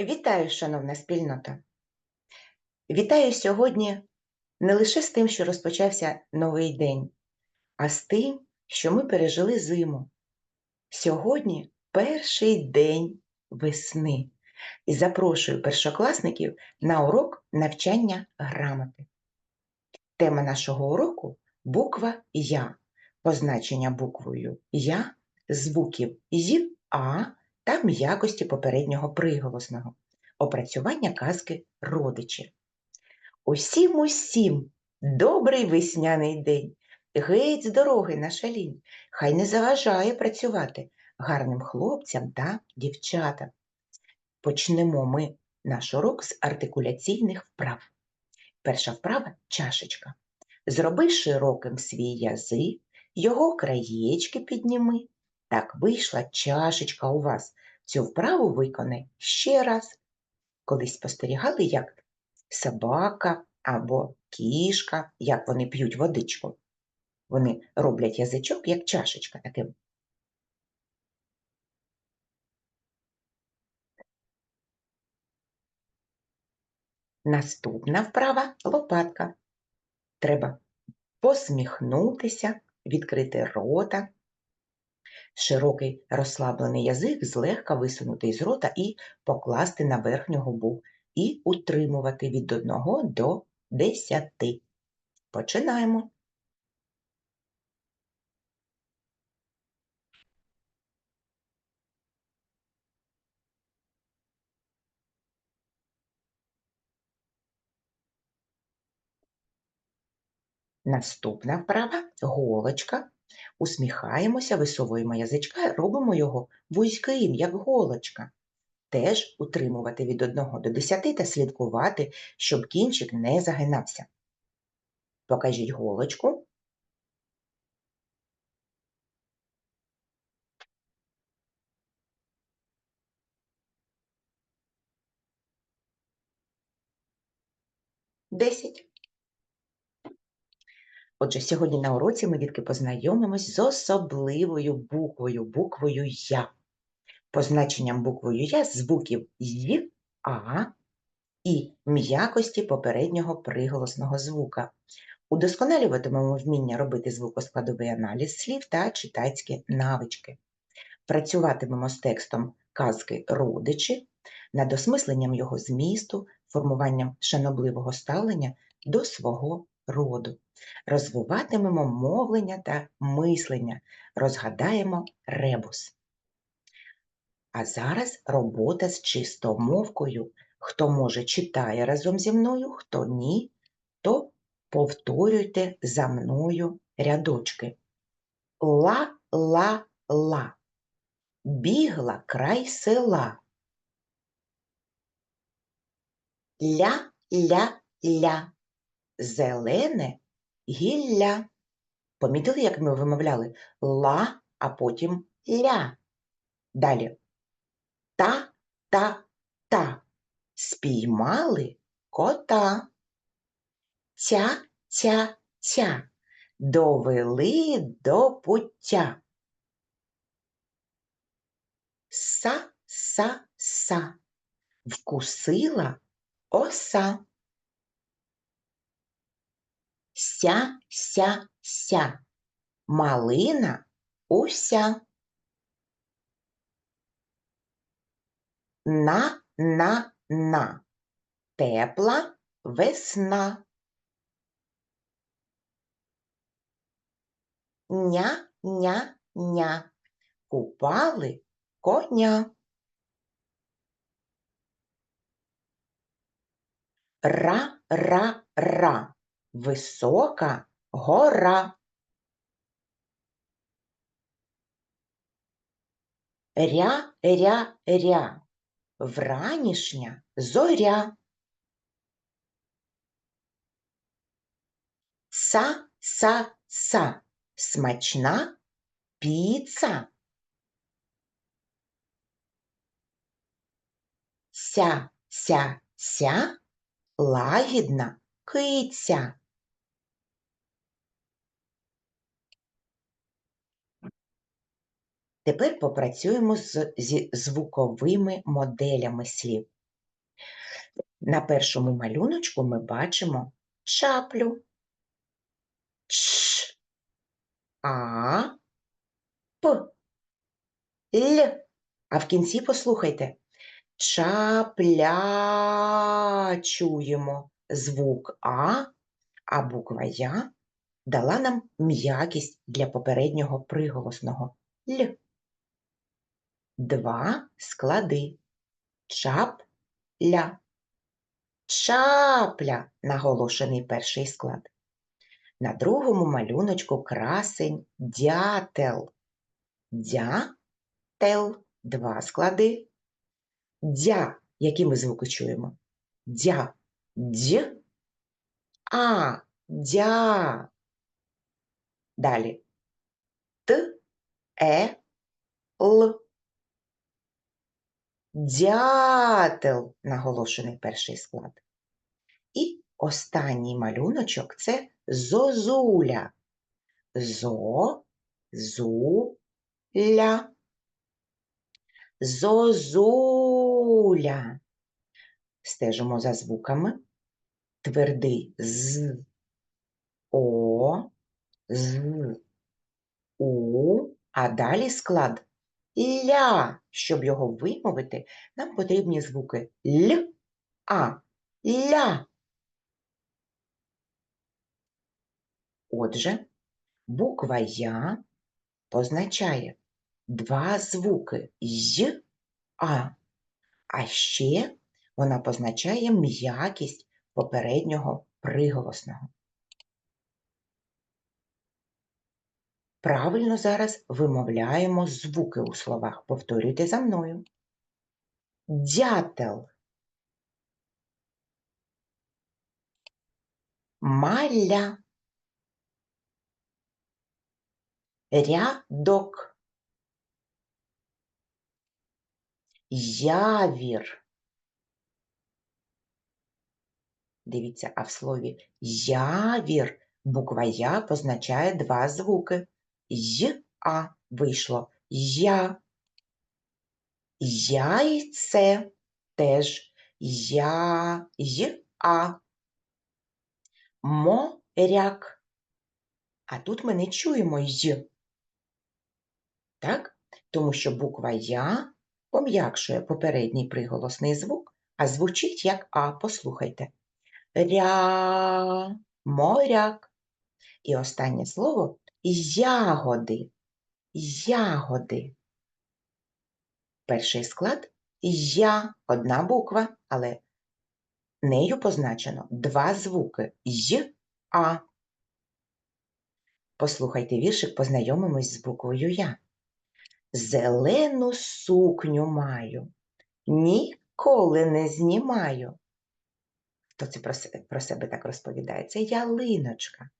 Вітаю, шановна спільнота! Вітаю сьогодні не лише з тим, що розпочався новий день, а з тим, що ми пережили зиму. Сьогодні перший день весни і запрошую першокласників на урок навчання грамоти. Тема нашого уроку буква Я, позначення буквою Я, звуків й, А та м'якості попереднього приголосного, опрацювання казки родичі. Усім усім добрий весняний день, геть з дороги на шалінь, хай не заважає працювати гарним хлопцям та дівчатам. Почнемо ми наш урок з артикуляційних вправ. Перша вправа чашечка. Зроби широким свій язик, його краєчки підніми. Так вийшла чашечка у вас. Цю вправу виконай ще раз. Колись спостерігали, як собака або кішка, як вони п'ють водичку. Вони роблять язичок, як чашечка таким. Наступна вправа лопатка. Треба посміхнутися, відкрити рота, широкий розслаблений язик злегка висунути із рота і покласти на верхню губу і утримувати від 1 до 10. Починаємо. Наступна вправа голочка. Усміхаємося, висовуємо язичка, робимо його вузьким, як голочка. Теж утримувати від 1 до 10 та слідкувати, щоб кінчик не загинався. Покажіть голочку. Десять. Отже, сьогодні на уроці ми, дітки, познайомимось з особливою буквою, буквою Я. Позначенням буквою Я звуків Й, А і м'якості попереднього приголосного звука. Удосконалюватимемо вміння робити звукоскладовий аналіз слів та читацькі навички. Працюватимемо з текстом казки родичі, над осмисленням його змісту, формуванням шанобливого ставлення до свого роду. Розвиватимемо мовлення та мислення, розгадаємо ребус. А зараз робота з чистомовкою. Хто може читає разом зі мною, хто ні, то повторюйте за мною рядочки. Ла-ла-ла. Бігла край села. Ля-ля-ля. Зелене гілля. Помітили, як ми вимовляли ла, а потім ля. Далі та-та-та. Спіймали кота. Ця-ця-ця. Довели до пуття. Са-са-са. Вкусила оса. Ся-ся-ся. Малина уся. На-на-на. Тепла весна. Ня-ня-ня. Купали коня. Ра-ра-ра. Висока гора. Ря-ря-ря. Вранішня зоря. Са-са-са. Смачна піца. Ся-ся-ся. Лагідна киця. Тепер попрацюємо з, зі звуковими моделями слів. На першому малюночку ми бачимо чаплю. Ч, а, п, л. А в кінці послухайте. Чапля чуємо звук А, а буква Я дала нам м'якість для попереднього приголосного Л. Два склади. Чапля. Чапля наголошений перший склад. На другому малюночку красень дятел. Дятел. Два склади. Дя. Які ми звуки чуємо? Дя. Дь. А. Дя. Далі. Т. Е. Л. Дятел наголошений перший склад. І останній малюночок це зозуля. Зо, зу, ля. Зозуля. Стежимо за звуками. Твердий з, о, з, у, а далі склад ля. Щоб його вимовити, нам потрібні звуки л, а, ля. Отже, буква Я позначає два звуки й, а, а ще вона позначає м'якість попереднього приголосного. Правильно зараз вимовляємо звуки у словах. Повторюйте за мною. Дятел. Маля. Рядок. Явір. Дивіться, а в слові явір буква Я позначає два звуки. Й, а вийшло я. Яйце теж я, й. Моряк. А тут ми не чуємо й. Так? Тому що буква Я пом'якшує попередній приголосний звук, а звучить як А. Послухайте. Ря, моряк. І останнє слово ягоди. Ягоди. Перший склад я одна буква, але нею позначено два звуки й, а. Послухайте віршик, познайомимось з буквою Я. Зелену сукню маю, ніколи не знімаю. Хто це про про себе так розповідає? Це ялиночка.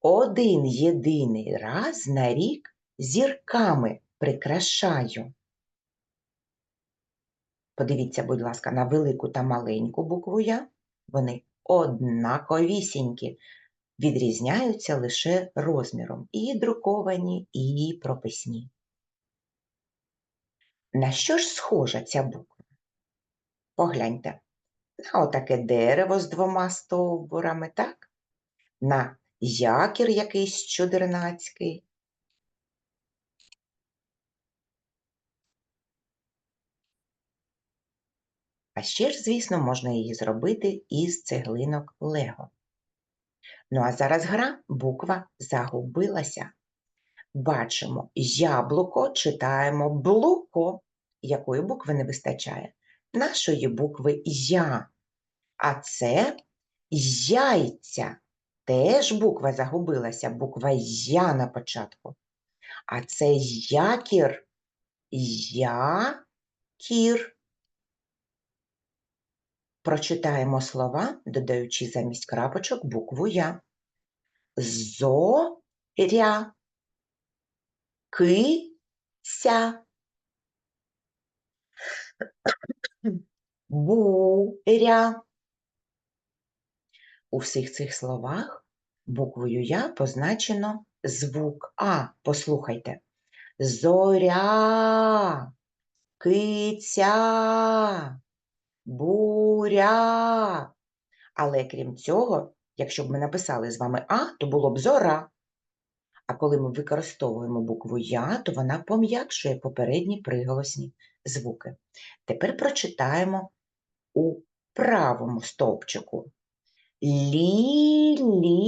Один єдиний раз на рік зірками прикрашаю. Подивіться, будь ласка, на велику та маленьку букву Я. Вони однаковісінькі, відрізняються лише розміром і друковані, і прописні. На що ж схожа ця буква? Погляньте, на отаке дерево з двома стовбурами, так? На якір якийсь чудернацький. А ще ж, звісно, можна її зробити із цеглинок Лего. Ну а зараз гра буква загубилася. Бачимо яблуко, читаємо блуко. Якої букви не вистачає? Нашої букви Я. А це яйця. Теж буква загубилася, буква Я на початку. А це якір. Я-кір. Прочитаємо слова, додаючи замість крапочок букву Я. Зоря. Кися. Буря. У всіх цих словах буквою Я позначено звук А. Послухайте. Зоря, киця, буря. Але крім цього, якщо б ми написали з вами А, то було б зора. А коли ми використовуємо букву Я, то вона пом'якшує попередні приголосні звуки. Тепер прочитаємо у правому стовпчику. Лілія.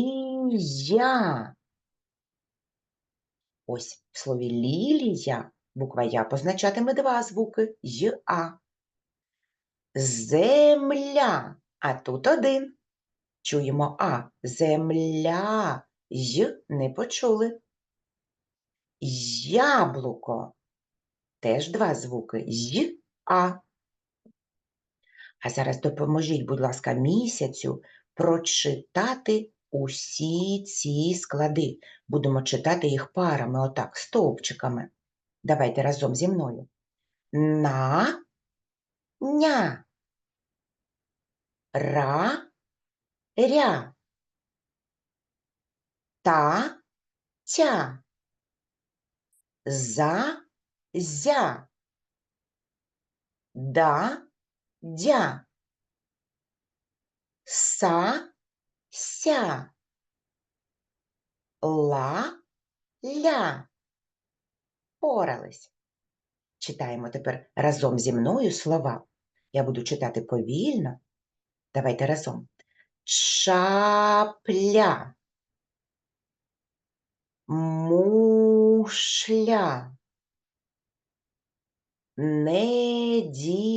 Ось в слові лілія буква Я позначатиме два звуки й. Земля. А тут один. Чуємо А. Земля. Й не почули. Яблуко. Теж два звуки й А. А зараз допоможіть, будь ласка, місяцю прочитати усі ці склади. Будемо читати їх парами, отак, стовпчиками. Давайте разом зі мною. На, ня, ра, ря, та, тя, за, зя, да, дя, са, ся, ла, ля. Порались. Читаємо тепер разом зі мною слова. Я буду читати повільно. Давайте разом. Чапля, мушля, неділя,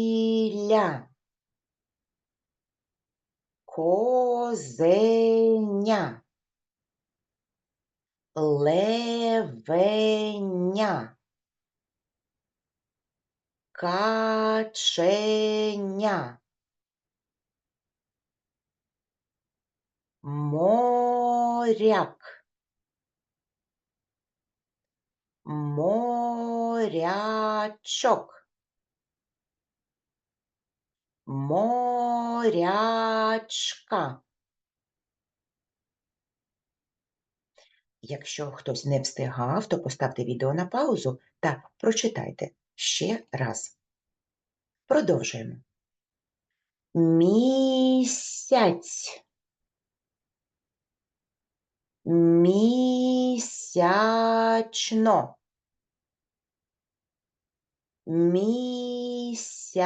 козеня, левеня, каченя, моряк, морячок, морячка. Якщо хтось не встигав, то поставте відео на паузу та прочитайте ще раз. Продовжуємо. Місяць. Місячно. Місяченько.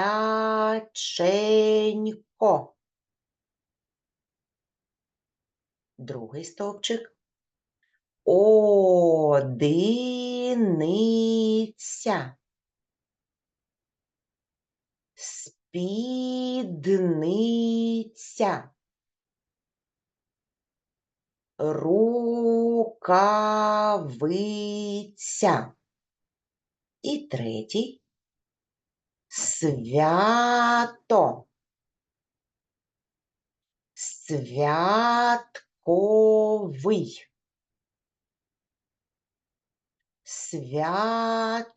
Другий стовпчик. Одиниця. Спідниця. Рукавиця. І третій. Свято. Святковий. Святкувати.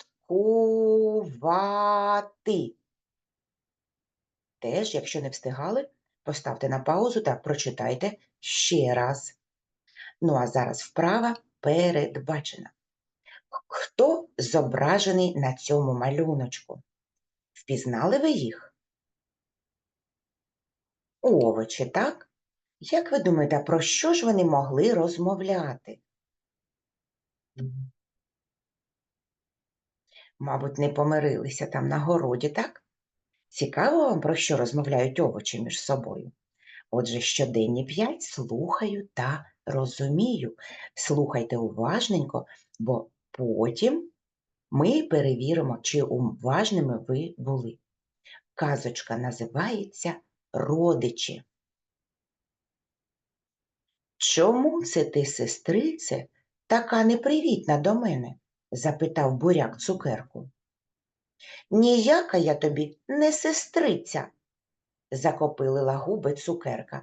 Теж, якщо не встигали, поставте на паузу та прочитайте ще раз. Ну, а зараз вправа передбачена. Хто зображений на цьому малюночку? Впізнали ви їх? Овочі, так? Як ви думаєте, про що ж вони могли розмовляти? Мабуть, не помирилися там на городі, так? Цікаво вам, про що розмовляють овочі між собою? Отже, щоденні п'ять слухаю та розумію. Слухайте уважненько, бо потім ми перевіримо, чи уважними ви були. Казочка називається Родичі. Чому це ти, сестрице, така непривітна до мене? запитав буряк цукерку. Ніяка я тобі не сестриця, закопилила губи цукерка.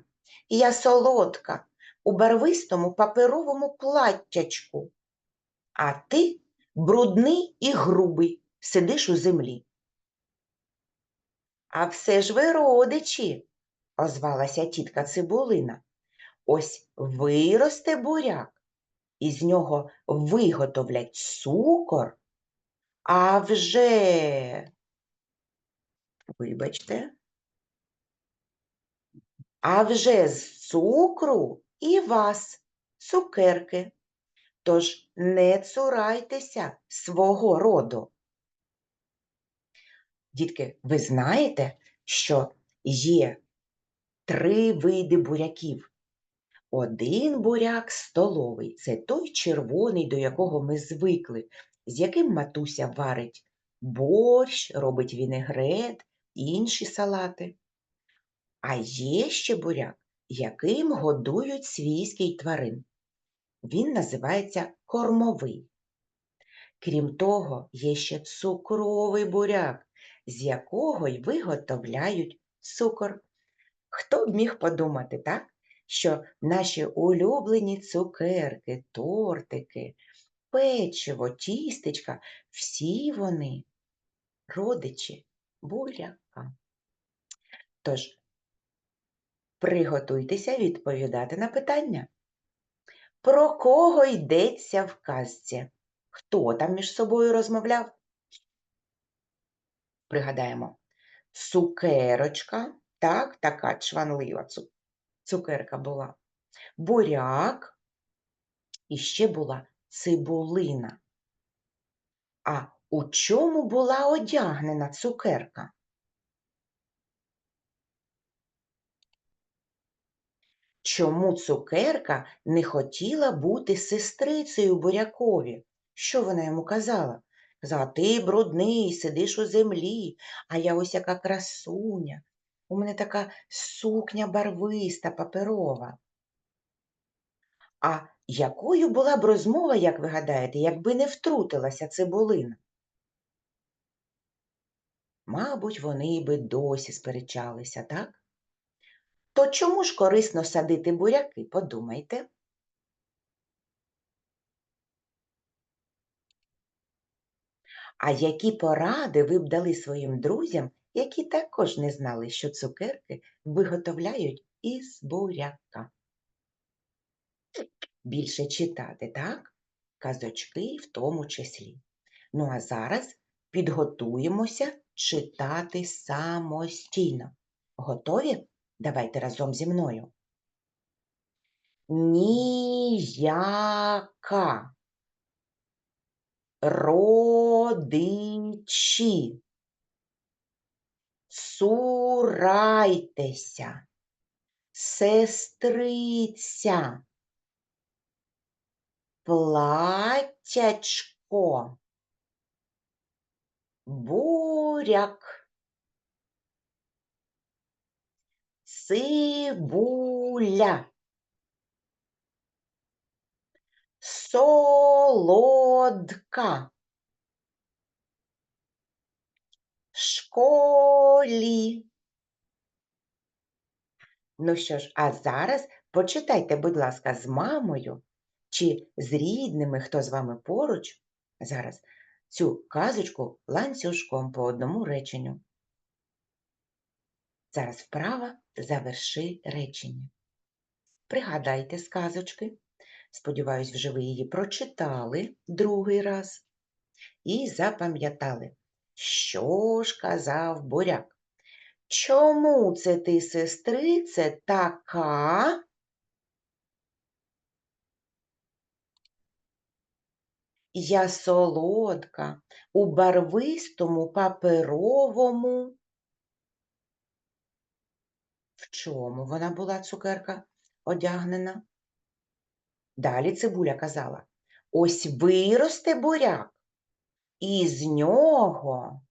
Я солодка у барвистому паперовому платтячку, а ти брудний і грубий, сидиш у землі. А все ж ви родичі, озвалася тітка Цибулина. Ось виросте буряк, і з нього виготовлять цукор, а вже, вибачте, А вже з цукру і вас цукерки. Тож не цурайтеся свого роду. Дітки, ви знаєте, що є три види буряків. Один буряк столовий це той червоний, до якого ми звикли, з яким матуся варить борщ, робить вінегрет, інші салати. А є ще буряк, яким годують свійський тварин. Він називається кормовий. Крім того, є ще цукровий буряк, з якого й виготовляють цукор. Хто б міг подумати, так? Що наші улюблені цукерки, тортики, печиво, тістечка, всі вони родичі буряка. Тож, приготуйтеся відповідати на питання. Про кого йдеться в казці? Хто там між собою розмовляв? Пригадаємо, цукерочка, так, така чванлива цукерка була, буряк і ще була цибулина. А у чому була одягнена цукерка? Чому цукерка не хотіла бути сестрицею бурякові? Що вона йому казала? Казала, ти брудний, сидиш у землі, а я ось яка красуня. У мене така сукня барвиста, паперова. А якою була б розмова, як ви гадаєте, якби не втрутилася цибулина? Мабуть, вони би досі сперечалися, так? То чому ж корисно садити буряки, подумайте? А які поради ви б дали своїм друзям, які також не знали, що цукерки виготовляють із буряка? Більше читати, так? Казочки в тому числі. Ну а зараз підготуємося читати самостійно. Готові? Давайте разом зі мною. Ніяка. Родичі. Цурайтеся. Сестриця. Платячко. Буряк. Цибуля, солодка, школі. Ну що ж, а зараз почитайте, будь ласка, з мамою чи з рідними, хто з вами поруч, зараз цю казочку ланцюжком по одному реченню. Зараз вправа заверши речення. Пригадайте сказочки. Сподіваюсь, вже ви її прочитали другий раз і запам'ятали, що ж казав буряк. Чому це ти, сестрице, така? Я солодка у барвистому паперовому чому вона була цукерка одягнена? Далі цибуля казала, ось виросте буряк, і з нього.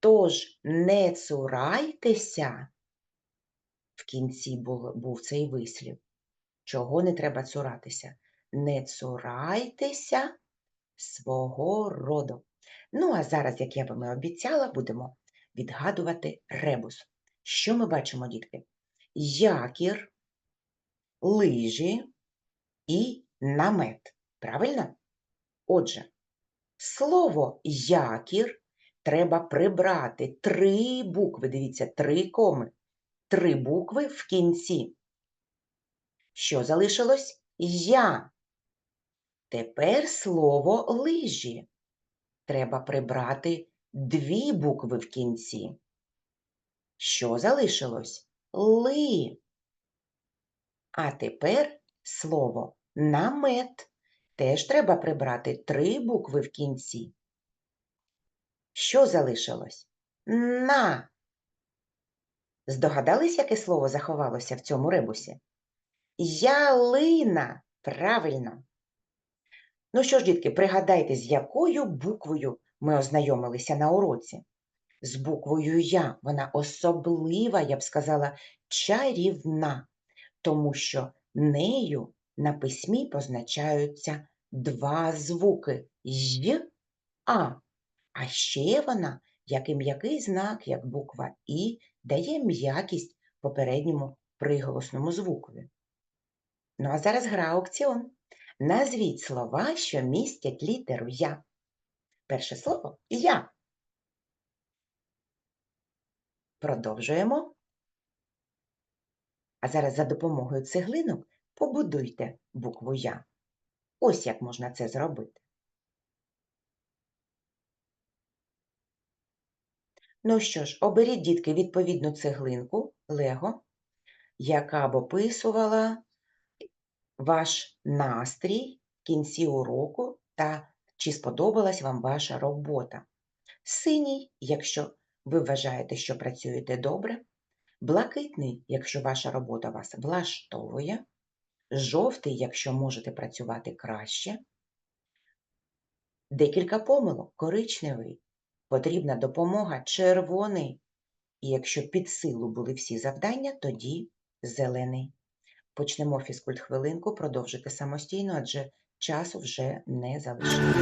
Тож не цурайтеся, в кінці був, був цей вислів. Чого не треба цуратися? Не цурайтеся свого роду. Ну, а зараз, як я вам і обіцяла, будемо відгадувати ребус. Що ми бачимо, дітки? Якір, лижі і намет. Правильно? Отже, слово якір треба прибрати три букви. Дивіться, три коми. Три букви в кінці. Що залишилось? Я. Тепер слово лижі треба прибрати дві букви в кінці. Що залишилось? Ли. А тепер слово намет. Теж треба прибрати три букви в кінці. Що залишилось? На. Здогадались, яке слово заховалося в цьому ребусі? Ялина. Правильно. Ну що ж, дітки, пригадайте, з якою буквою ми ознайомилися на уроці? З буквою Я. Вона особлива, я б сказала, чарівна, тому що нею на письмі позначаються два звуки й, а. А ще вона, як і м'який знак, як буква І, дає м'якість попередньому приголосному звукові. Ну а зараз гра аукціон. Назвіть слова, що містять літеру Я. Перше слово Я. Продовжуємо. А зараз за допомогою цеглинок побудуйте букву Я. Ось як можна це зробити. Ну що ж, оберіть, дітки, відповідну цеглинку Лего, яка б описувала ваш настрій в кінці уроку та чи сподобалась вам ваша робота. Синій, якщо ви вважаєте, що працюєте добре, блакитний, якщо ваша робота вас влаштовує, жовтий, якщо можете працювати краще, декілька помилок, коричневий, потрібна допомога, червоний, і якщо під силу були всі завдання, тоді зелений. Почнемо фізкульт хвилинку, продовжити самостійно, адже часу вже не залишилося.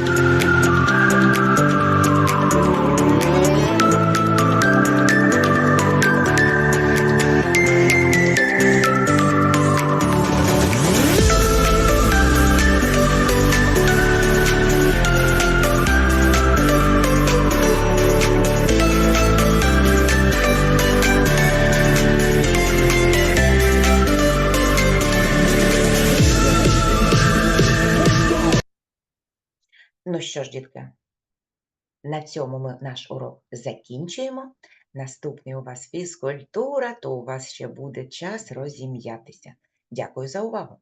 Що ж, дітки, на цьому ми наш урок закінчуємо. Наступний у вас фізкультура, то у вас ще буде час розім'ятися. Дякую за увагу!